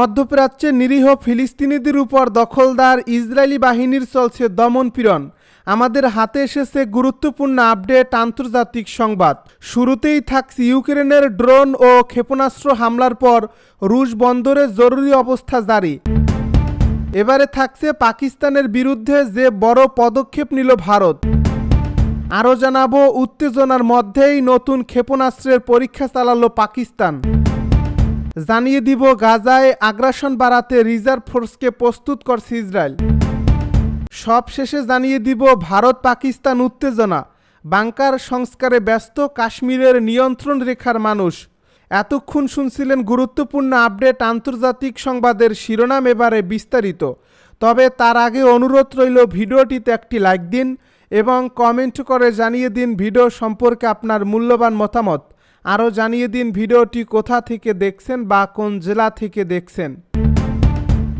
মধ্যপ্রাচ্যে নিরীহ ফিলিস্তিনিদের উপর দখলদার ইসরায়েলি বাহিনীর চলছে দমনপীড়ন আমাদের হাতে এসেছে গুরুত্বপূর্ণ আপডেট আন্তর্জাতিক সংবাদ। শুরুতেই থাকছে ইউক্রেনের ড্রোন ও ক্ষেপণাস্ত্র হামলার পর রুশ বন্দরে জরুরি অবস্থা জারি। এবারে থাকছে পাকিস্তানের বিরুদ্ধে যে বড় পদক্ষেপ নিল ভারত। আরও জানাব, উত্তেজনার মধ্যেই নতুন ক্ষেপণাস্ত্রের পরীক্ষা চালালো পাকিস্তান। জানিয়ে দিব, গাজায় আগ্রাসন বাড়াতে রিজার্ভ ফোর্সকে প্রস্তুত করছে ইসরায়েল। সব শেষে জানিয়ে দিব, ভারত পাকিস্তান উত্তেজনা। বাংকার সংস্কারে ব্যস্ত, কাশ্মীরের নিয়ন্ত্রণ রেখার মানুষ। এতক্ষণ শুনছিলেন গুরুত্বপূর্ণ আপডেট আন্তর্জাতিক সংবাদের শিরোনাম এবারে বিস্তারিত। তবে তার আগে অনুরোধ রইল, ভিডিওটিতে একটি লাইক দিন এবং কমেন্ট করে জানিয়ে দিন ভিডিও সম্পর্কে আপনার মূল্যবান মতামত। আরও জানিয়ে দিন ভিডিওটি কোথা থেকে দেখছেন বা কোন জেলা থেকে দেখছেন।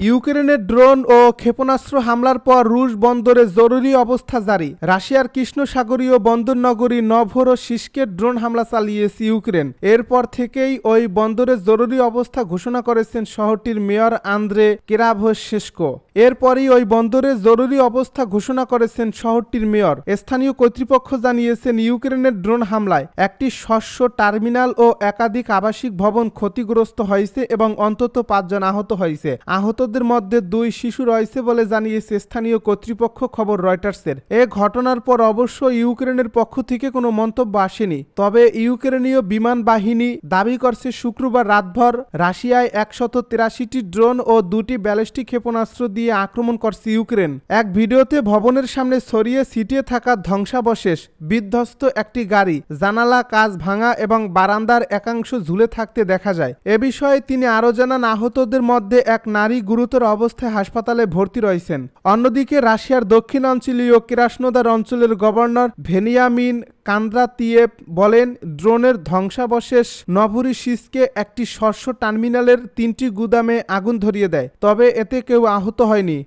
ইউক্রেনের ড্রোন ও ক্ষেপণাস্ত্র হামলার পর রুশ বন্দরে জরুরি অবস্থা জারি। রাশিয়ার কৃষ্ণসাগরীয় বন্দর নগরী নভরোসিস্কে ড্রোন হামলা চালিয়েছে ইউক্রেন। এরপর থেকেই ওই বন্দরে জরুরি অবস্থা ঘোষণা করেছেন শহরটির মেয়র আন্দ্রে কেরাভশেস্কো। এরপরই ওই বন্দরে জরুরি অবস্থা ঘোষণা করেছেন শহরটির মেয়র। স্থানীয় কর্তৃপক্ষ জানিয়েছেন ইউক্রেনের ড্রোন হামলায় একটি শস্য টার্মিনাল ও একাধিক আবাসিক ভবন ক্ষতিগ্রস্ত হয়েছে এবং অন্তত পাঁচজন আহত হয়েছে। আহতদের মধ্যে দুই শিশু রয়েছে বলে জানিয়েছে স্থানীয় কর্তৃপক্ষ খবর রয়টার্সের। এ ঘটনার পর অবশ্য ইউক্রেনের পক্ষ থেকে কোনো মন্তব্য আসেনি। তবে ইউক্রেনীয় বিমান বাহিনী দাবি করছে, শুক্রবার রাতভর রাশিয়ায় একশত তিরাশিটি ড্রোন ও দুটি ব্যালিস্টিক ক্ষেপণাস্ত্র দিয়ে আক্রমণ করছে ইউক্রেন। এক ভিডিওতে ভবনের সামনে ছড়িয়ে ছিটিয়ে থাকা ধ্বংসাবশেষ, বিধ্বস্ত একটি গাড়ি, জানালা কাজ ভাঙা এবং বারান্দার একাংশ ঝুলে থাকতে দেখা যায়। এ বিষয়ে তিনি আরও জানান, আহতদের মধ্যে এক নারী গুরুতর অবস্থায় হাসপাতালে ভর্তি রয়েছেন। অন্যদিকে রাশিয়ার দক্ষিণাঞ্চলীয় কেরাসনোদার অঞ্চলের গভর্নর ভেনিয়ামিন কান্দ্রাতিয়েভ বলেন, ড্রোনের ধ্বংসাবশেষ নভরিসিসকে একটি শস্য টার্মিনালের তিনটি গুদামে আগুন ধরিয়ে দেয়। তবে এতে কেউ আহত হয়নি।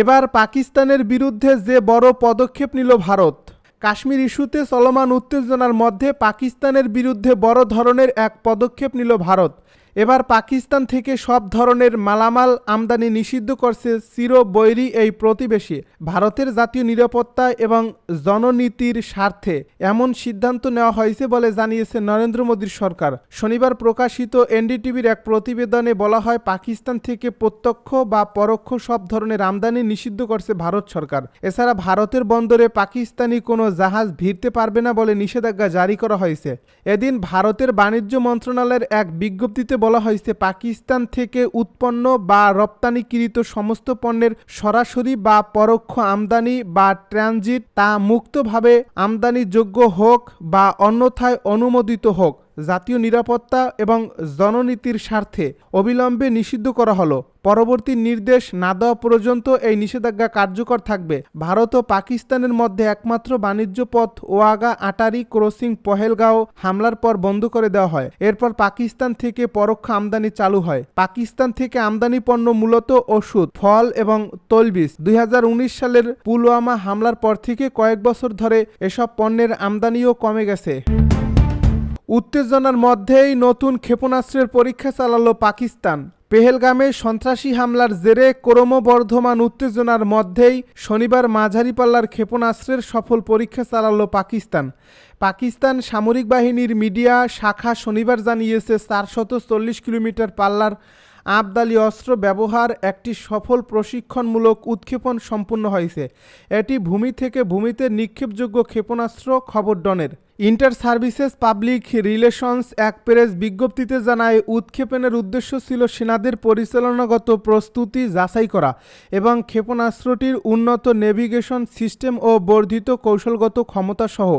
এবার পাকিস্তানের বিরুদ্ধে যে বড় পদক্ষেপ নিল ভারত। কাশ্মীর ইস্যুতে চলমান উত্তেজনার মধ্যে পাকিস্তানের বিরুদ্ধে বড় ধরনের এক পদক্ষেপ নিল ভারত। এবার পাকিস্তান থেকে সব ধরনের মালামাল আমদানি নিষিদ্ধ করছে চিরবৈরী এই প্রতিবেশী। ভারতের জাতীয় নিরাপত্তা এবং জননীতির স্বার্থে এমন সিদ্ধান্ত নেওয়া হয়েছে বলে জানিয়েছে নরেন্দ্র মোদীর সরকার। শনিবার প্রকাশিত এনডিটিভির এক প্রতিবেদনে বলা হয়, পাকিস্তান থেকে প্রত্যক্ষ বা পরোক্ষ সব ধরনের আমদানি নিষিদ্ধ করছে ভারত সরকার। এছাড়া ভারতের বন্দরে পাকিস্তানি কোনো জাহাজ ভিড়তে পারবে না বলে নিষেধাজ্ঞা জারি করা হয়েছে। এদিন ভারতের বাণিজ্য মন্ত্রণালয়ের এক বিজ্ঞপ্তিতে বলা হয়েছে পাকিস্তান থেকে উৎপন্ন বা রপ্তানিকৃত সমস্ত পণ্যের সরাসরি বা পরোক্ষ আমদানি বা ট্রানজিট তা মুক্তভাবে আমদানিযোগ্য হোক বা অন্যথায় অনুমোদিত হোক। জাতীয় নিরাপত্তা এবং জননীতির স্বার্থে অবিলম্বে নিষিদ্ধ করা হলো। পরবর্তী নির্দেশ না দেওয়া পর্যন্ত এই নিষেধাজ্ঞা কার্যকর থাকবে। ভারত ও পাকিস্তানের মধ্যে একমাত্র বাণিজ্য পথ ওয়াগা আটারি ক্রসিং পহেলগাঁও হামলার পর বন্ধ করে দেওয়া হয়। এরপর পাকিস্তান থেকে পরোক্ষ আমদানি চালু হয়। পাকিস্তান থেকে আমদানি পণ্য মূলত ওষুধ, ফল এবং তৈলবীজ। দুই সালের পুলওয়ামা হামলার পর থেকে কয়েক বছর ধরে এসব পণ্যের আমদানিও কমে গেছে। উত্তেজনার মধ্যেই নতুন ক্ষেপণাস্ত্রের পরীক্ষা চালালো পাকিস্তান। পেহেলগামে সন্ত্রাসী হামলার জেরে ক্রমবর্ধমান উত্তেজনার মধ্যেই শনিবার মাঝারি পাল্লার ক্ষেপণাস্ত্রের সফল পরীক্ষা চালালো পাকিস্তান। পাকিস্তান সামরিক বাহিনীর মিডিয়া শাখা শনিবার জানিয়েছে, চারশত চল্লিশ কিলোমিটার পাল্লার আবদালি অস্ত্র ব্যবহার একটি সফল প্রশিক্ষণমূলক উৎক্ষেপণ সম্পূর্ণ হয়েছে। এটি ভূমি থেকে ভূমিতে নিক্ষেপযোগ্য ক্ষেপণাস্ত্র খবর ডনের। ইন্টার সার্ভিসেস পাবলিক রিলেশনস এক প্রেস বিজ্ঞপ্তিতে জানায়, উৎক্ষেপণের উদ্দেশ্য ছিল সেনাদের পরিচালনাগত প্রস্তুতি যাচাই করা এবং ক্ষেপণাস্ত্রটির উন্নত নেভিগেশন সিস্টেম ও বর্ধিত কৌশলগত ক্ষমতাসহ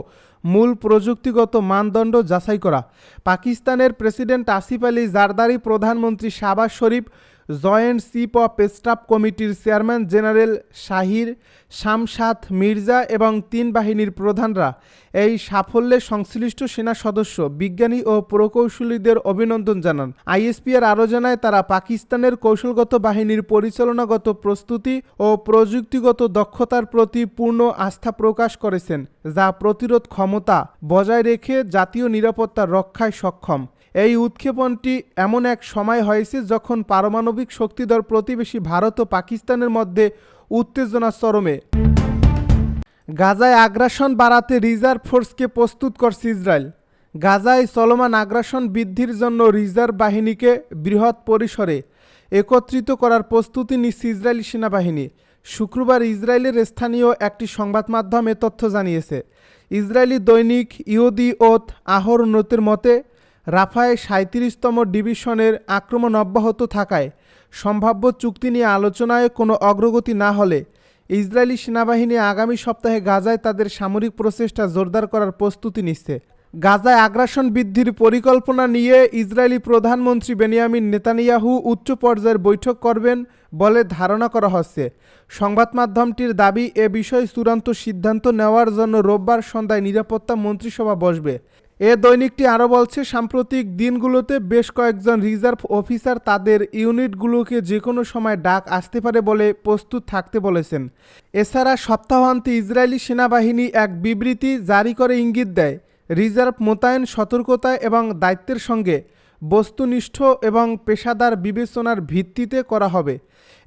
মূল প্রযুক্তিগত মানদণ্ড যাচাই করা। পাকিস্তানের প্রেসিডেন্ট আসিফ আলী জারদারি প্রধানমন্ত্রী Shahbaz Sharif joint chief of staff কমিটির চেয়ারম্যান জেনারেল শাহির শামসাদ মির্জা এবং তিন বাহিনীর প্রধানরা এই সাফল্যে সংশ্লিষ্ট সেনা সদস্য, বিজ্ঞানী ও প্রকৌশলীদের অভিনন্দন জানান। আইএসপিআর আরও জানায়, তারা পাকিস্তানের কৌশলগত বাহিনীর পরিচালনাগত প্রস্তুতি ও প্রযুক্তিগত দক্ষতার প্রতি পূর্ণ আস্থা প্রকাশ করেছেন, যা প্রতিরোধ ক্ষমতা বজায় রেখে জাতীয় নিরাপত্তা রক্ষায় সক্ষম। এই উৎক্ষেপণটি এমন এক সময় হয়েছে যখন পারমাণবিক শক্তিধর প্রতিবেশী ভারত ও পাকিস্তানের মধ্যে উত্তেজনা চরমে। গাজায় আগ্রাসন বাড়াতে রিজার্ভ ফোর্সকে প্রস্তুত করছে ইসরায়েল। গাজায় চলমান আগ্রাসন বৃদ্ধির জন্য রিজার্ভ বাহিনীকে বৃহৎ পরিসরে একত্রিত করার প্রস্তুতি নিচ্ছে ইসরায়েলি সেনাবাহিনী। শুক্রবার ইসরায়েলের স্থানীয় একটি সংবাদ মাধ্যমে তথ্য জানিয়েছে। ইসরায়েলি দৈনিক ইহুদি ওত আহরনতের মতে রাফায় সাঁত্রিশতম ডিভিশনের আক্রমণ অব্যাহত থাকায় সম্ভাব্য চুক্তি নিয়ে আলোচনায় কোনো অগ্রগতি না হলে ইসরায়েলি সেনাবাহিনী আগামী সপ্তাহে গাজায় তাদের সামরিক প্রচেষ্টা জোরদার করার প্রস্তুতি নিচ্ছে। গাজায় আগ্রাসন বৃদ্ধির পরিকল্পনা নিয়ে ইসরায়েলি প্রধানমন্ত্রী বেনিয়ামিন নেতানিয়াহু উচ্চ পর্যায়ের বৈঠক করবেন বলে ধারণা করা হচ্ছে। সংবাদ মাধ্যমটির দাবি, এ বিষয়ে চূড়ান্ত সিদ্ধান্ত নেওয়ার জন্য রোববার সন্ধ্যায় নিরাপত্তা মন্ত্রিসভা বসবে। এ দৈনিকটি আরও বলছে, সাম্প্রতিক দিনগুলোতে বেশ কয়েকজন রিজার্ভ অফিসার তাদের ইউনিটগুলোকে যে কোনো সময় ডাক আসতে পারে বলে প্রস্তুত থাকতে বলেছেন। এছাড়া সপ্তাহান্তে ইসরায়েলি সেনাবাহিনী এক বিবৃতি জারি করে ইঙ্গিত দেয়, রিজার্ভ মোতায়েন সতর্কতা এবং দায়িত্বের সঙ্গে বস্তুনিষ্ঠ এবং পেশাদার বিবেচনার ভিত্তিতে করা হবে।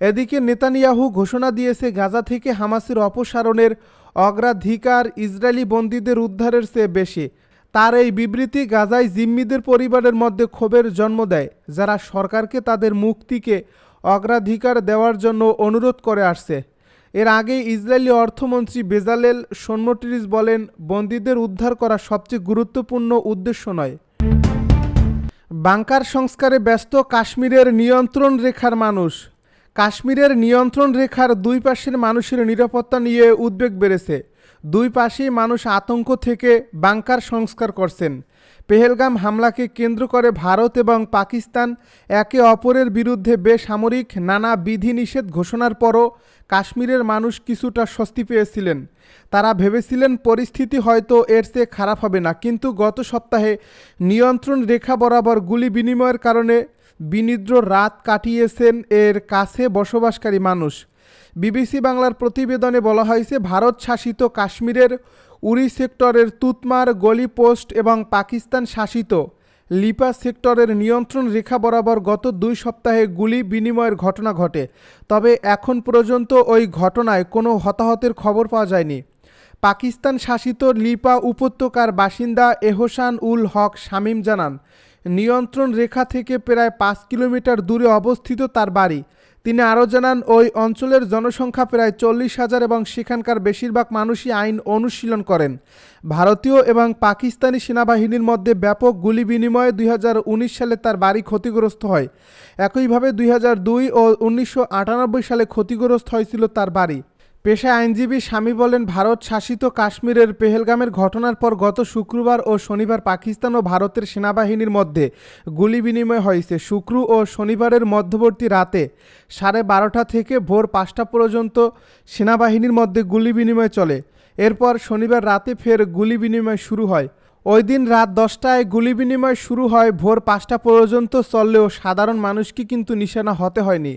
এদিকে নেতানিয়াহু ঘোষণা দিয়েছে, গাজা থেকে হামাসের অপসারণের অগ্রাধিকার ইসরায়েলি বন্দীদের উদ্ধারের চেয়ে বেশি। তার এই বিবৃতি গাজায় জিম্মিদের পরিবারের মধ্যে ক্ষোভের জন্ম দেয়, যারা সরকারকে তাদের মুক্তিকে অগ্রাধিকার দেওয়ার জন্য অনুরোধ করে আসছে। এর আগে ইসরায়েলি অর্থমন্ত্রী বেজালেল সোনমটিরিস বলেন, বন্দীদের উদ্ধার করা সবচেয়ে গুরুত্বপূর্ণ উদ্দেশ্য নয়। বাংকার সংস্কারে ব্যস্ত কাশ্মীরের নিয়ন্ত্রণ রেখার মানুষ। কাশ্মীরের নিয়ন্ত্রণ রেখার দুই পাশের মানুষের নিরাপত্তা নিয়ে উদ্বেগ বেড়েছে। দুই পাশেই মানুষ আতঙ্ক থেকে বাংকার সংস্কার করছেন। পেহেলগাম হামলাকে কেন্দ্র করে ভারত এবং পাকিস্তান একে অপরের বিরুদ্ধে বেসামরিক নানা বিধিনিষেধ ঘোষণার পরও কাশ্মীরের মানুষ কিছুটা স্বস্তি পেয়েছিলেন। তারা ভেবেছিলেন পরিস্থিতি হয়তো এর চেয়ে খারাপ হবে না, কিন্তু গত সপ্তাহে নিয়ন্ত্রণ রেখা বরাবর গুলি বিনিময়ের কারণে বিনিদ্র রাত কাটিয়েছেন এর কাছে বসবাসকারী মানুষ। বিবিসি বাংলার প্রতিবেদনে বলা হয়েছে, ভারত শাসিত কাশ্মীরের উরি সেক্টরের তুতমার, গলি পোস্ট এবং পাকিস্তান শাসিত লিপা সেক্টরের নিয়ন্ত্রণ রেখা বরাবর গত দুই সপ্তাহে গুলি বিনিময়ের ঘটনা ঘটে। তবে এখন পর্যন্ত ওই ঘটনায় কোনো হতাহতের খবর পাওয়া যায়নি। পাকিস্তান শাসিত লিপা উপত্যকার বাসিন্দা এহসান উল হক শামীম জানান, নিয়ন্ত্রণ রেখা থেকে প্রায় পাঁচ কিলোমিটার দূরে অবস্থিত তার বাড়ি। তিনি আরও জানান, ওই অঞ্চলের জনসংখ্যা প্রায় চল্লিশ হাজার এবং সেখানকার বেশিরভাগ মানুষই আইন অনুশীলন করেন। ভারতীয় এবং পাকিস্তানি সেনাবাহিনীর মধ্যে ব্যাপক গুলি বিনিময়ে দুই হাজার উনিশ সালে তার বাড়ি ক্ষতিগ্রস্ত হয়। একইভাবে দুই হাজার দুই ও উনিশশো আটানব্বই সালে ক্ষতিগ্রস্ত হয়েছিল তার বাড়ি। পেশায় আইনজীবী স্বামী বলেন, ভারত শাসিত কাশ্মীরের পেহেলগামের ঘটনার পর গত শুক্রবার ও শনিবার পাকিস্তান ও ভারতের সেনাবাহিনীর মধ্যে গুলি বিনিময় হয়েছে। শুক্র ও শনিবারের মধ্যবর্তী রাতে সাড়ে বারোটা থেকে ভোর পাঁচটা পর্যন্ত সেনাবাহিনীর মধ্যে গুলি বিনিময় চলে। এরপর শনিবার রাতে ফের গুলি বিনিময় শুরু হয়। ওই দিন রাত দশটায় গুলি বিনিময় শুরু হয়, ভোর পাঁচটা পর্যন্ত চললেও সাধারণ মানুষকে কিন্তু নিশানা হতে হয়নি।